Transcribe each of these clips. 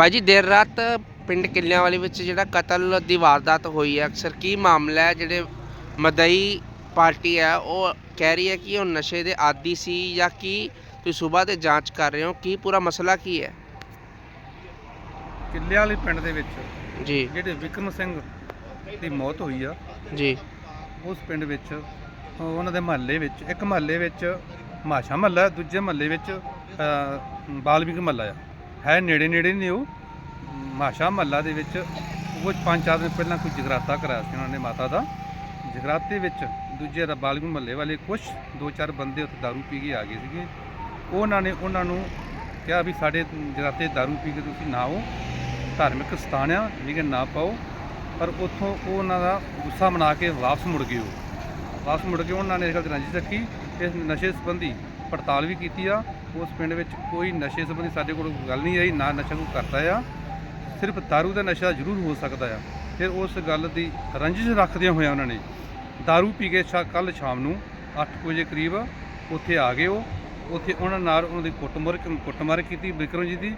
ਬਾਈ ਜੀ ਦੇਰ ਰਾਤ ਪਿੰਡ ਕਿੱਲਿਆਂ ਵਾਲੀ ਵਿੱਚ ਜਿਹੜਾ ਕਤਲ ਦੀ ਵਾਰਦਾਤ ਹੋਈ ਹੈ ਅਕਸਰ ਕੀ ਮਾਮਲਾ ਹੈ? ਜਿਹੜੇ ਮਦਈ ਪਾਰਟੀ ਹੈ ਉਹ ਕਹਿ ਰਹੀ ਹੈ ਕਿ ਉਹ ਨਸ਼ੇ ਦੇ ਆਦੀ ਸੀ ਜਾਂ ਕੀ? ਤੁਸੀਂ ਸਵੇਰ ਤੇ ਜਾਂਚ ਕਰ ਰਹੇ ਹੋ ਕੀ ਪੂਰਾ ਮਸਲਾ ਕੀ ਹੈ? ਕਿੱਲੇ ਵਾਲੇ ਪਿੰਡ ਦੇ ਵਿੱਚ ਜੀ। ਜਿਹੜੇ ਵਿਕਰਮ ਸਿੰਘ ਦੀ ਮੌਤ ਹੋਈ ਆ ਜੀ। ਉਸ ਪਿੰਡ ਵਿੱਚ ਉਹਨਾਂ ਦੇ ਮਹੱਲੇ ਵਿੱਚ ਇੱਕ ਮਹੱਲੇ ਵਿੱਚ ਮਾਸ਼ਾ ਮਹੱਲਾ ਦੂਜੇ ਮਹੱਲੇ ਵਿੱਚ ਅ, ਬਾਲਮੀਕ ਮਹੱਲਾ ਆ। ਹੈ ਨੇੜੇ ਨੇੜੇ ਨੇ ਉਹ। ਮਾਸ਼ਾ ਮਹੱਲਾ ਦੇ ਵਿੱਚ ਉਹ ਪੰਜ ਚਾਰ ਦਿਨ ਪਹਿਲਾਂ ਕੋਈ ਜਗਰਾਤਾ ਕਰਾਇਆ ਸੀ ਉਹਨਾਂ ਨੇ ਮਾਤਾ ਦਾ। ਜਗਰਾਤੇ ਵਿੱਚ ਦੂਜੇ ਰ- ਬਾਲਮੀਕ ਮਹੱਲੇ ਵਾਲੇ ਕੁਝ ਦੋ ਚਾਰ ਬੰਦੇ ਉੱਥੇ ਦਾਰੂ ਪੀ ਕੇ ਆ ਗਏ ਸੀਗੇ। ਉਹਨਾਂ ਨੇ ਉਹਨਾਂ ਨੂੰ ਕਿਹਾ ਵੀ ਸਾਡੇ ਜਗਰਾਤੇ ਦਾਰੂ ਪੀ ਕੇ ਤੁਸੀਂ ਨਾ ਆਓ ਧਾਰਮਿਕ ਸਥਾਨ ਆ ਲੇਕਿਨ ਨਾ ਪਾਓ। ਪਰ ਉੱਥੋਂ ਉਹ ਉਹਨਾਂ ਦਾ ਗੁੱਸਾ ਮਨਾ ਕੇ ਵਾਪਸ ਮੁੜ ਗਏ ਉਹ। ਵਾਪਸ ਮੁੜ ਕੇ ਉਹਨਾਂ ਨੇ ਇਸ ਗੱਲ ਤੇ ਰੰਜਿਸ਼ ਰੱਖੀ, ਇਸ ਨਸ਼ੇ ਸੰਬੰਧੀ ਪੜਤਾਲ ਵੀ ਕੀਤੀ ਆ। ਉਸ ਪਿੰਡ ਵਿੱਚ ਕੋਈ ਨਸ਼ੇ ਸੰਬੰਧੀ ਸਾਡੇ ਕੋਲ ਗੱਲ ਨਹੀਂ ਆਈ ਨਾ ਨਸ਼ਾ ਕੋਈ ਕਰਦਾ ਆ। ਸਿਰਫ ਦਾਰੂ ਦਾ ਨਸ਼ਾ ਜ਼ਰੂਰ ਹੋ ਸਕਦਾ ਆ। ਫਿਰ ਉਸ ਗੱਲ ਦੀ ਰੰਜਿਸ਼ ਰੱਖਦਿਆਂ ਹੋਇਆਂ ਉਹਨਾਂ ਨੇ ਦਾਰੂ ਪੀ ਕੇ ਕੱਲ ਸ਼ਾਮ ਨੂੰ 8 ਵਜੇ ਕਰੀਬ ਉੱਥੇ ਆ ਗਏ ਉਹ। ਉੱਥੇ ਉਹਨਾਂ ਨਾਲ ਉਹਨਾਂ ਦੀ ਕੁੱਟਮਾਰ ਕੁੱਟਮਾਰ ਕੀਤੀ ਵਿਕਰਮ ਜੀ ਦੀ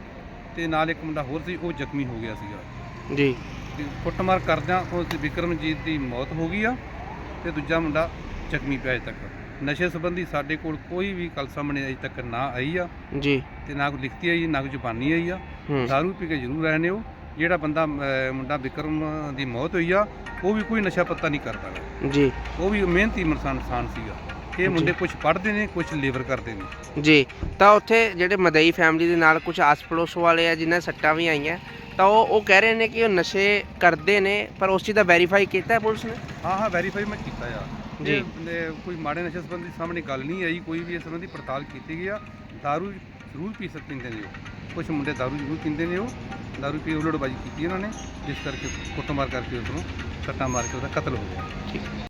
ਤੇ ਨਾਲ ਇੱਕ ਮੁੰਡਾ ਹੋਰ ਸੀ ਉਹ ਜ਼ਖਮੀ ਹੋ ਗਿਆ ਸੀਗਾ। ਜੀ। ਕੁੱਟਮਾਰ ਕਰਦਿਆਂ ਉਸ ਵਿਕਰਮਜੀਤ ਦੀ ਮੌਤ ਹੋ ਗਈ ਆ ਤੇ ਦੂਜਾ ਮੁੰਡਾ ਜ਼ਖਮੀ ਪਿਆ ਅਜੇ ਤੱਕ। ਨਸ਼ੇ ਸੰਬੰਧੀ ਸਾਡੇ ਕੋਲ ਕੋਈ ਵੀ ਗੱਲ ਸਾਹਮਣੇ ਅਜੇ ਤੱਕ ਨਾ ਆਈ ਆ। ਜੀ। ਤੇ ਨਾ ਕੋਈ ਲਿਖਤੀ ਆਈ ਨਾ ਕੋਈ ਜ਼ੁਬਾਨੀ ਆਈ ਆ। ਹੂੰ। ਦਾਰੂ ਪੀ ਕੇ ਜ਼ਰੂਰ ਨੇ ਉਹ ਜਿਹੜਾ ਬੰਦਾ ਅਹ, ਮੁੰਡਾ ਵਿਕਰਮ ਦੀ ਮੌਤ ਹੋਈ ਆ ਉਹ ਵੀ ਕੋਈ ਨਸ਼ਾ ਪੱਤਾ ਨਹੀਂ ਕਰਦਾ ਗਾ। ਜੀ। ਉਹ ਵੀ ਮਿਹਨਤੀ ਇਨਸਾਨ ਇਨਸਾਨ ਸੀਗਾ ਇਹ ਮੁੰਡੇ ਕੁਝ ਪੜ੍ਹਦੇ ਨੇ ਕੁਝ ਲੇਬਰ ਕਰਦੇ ਨੇ। ਜੀ। ਤਾਂ ਉੱਥੇ ਜਿਹੜੇ ਮਦਈ ਫੈਮਿਲੀ ਦੇ ਨਾਲ ਕੁਝ ਆਸ ਪੜੋਸ ਵਾਲੇ ਆ ਜਿਨ੍ਹਾਂ ਸੱਟਾਂ ਵੀ ਆਈਆਂ ਤਾਂ ਉਹ ਉਹ ਕਹਿ ਰਹੇ ਨੇ ਕਿ ਉਹ ਨਸ਼ੇ ਕਰਦੇ ਨੇ ਪਰ ਉਸ ਚੀਜ਼ ਦਾ ਵੈਰੀਫਾਈ ਕੀਤਾ ਹੈ ਪੁਲਿਸ ਨੇ? ਹਾਂ ਹਾਂ ਵੈਰੀਫਾਈ ਮੈਂ ਕੀਤਾ ਆ। ਜੀ। ਇਹ ਕੋਈ ਮਾੜੇ ਨਸ਼ੇ ਸੰਬੰਧੀ ਸਾਹਮਣੇ ਗੱਲ ਨਹੀਂ ਆਈ ਕੋਈ ਵੀ ਇਸ ਸੰਬੰਧੀ ਪੜਤਾਲ ਕੀਤੀ ਗਈ ਆ ਦਾਰੂ ਜ਼ਰੂਰ ਪੀ ਸਕਦੇ ਨੇ ਉਹ। ਕੁਝ ਮੁੰਡੇ ਦਾਰੂ ਜ਼ਰੂਰ ਪੀਂਦੇ ਨੇ ਉਹ। ਦਾਰੂ ਪੀ ਉਲੜਬਾਜੀ ਕੀਤੀ ਉਹਨਾਂ ਨੇ ਜਿਸ ਕਰਕੇ ਕੁੱਟਮਾਰ ਕਰਕੇ ਉਸ ਨੂੰ ਸੱਟਾਂ ਮਾਰ ਕੇ ਉਹਦਾ ਕਤਲ ਹੋ ਗਿਆ। ਠੀਕ।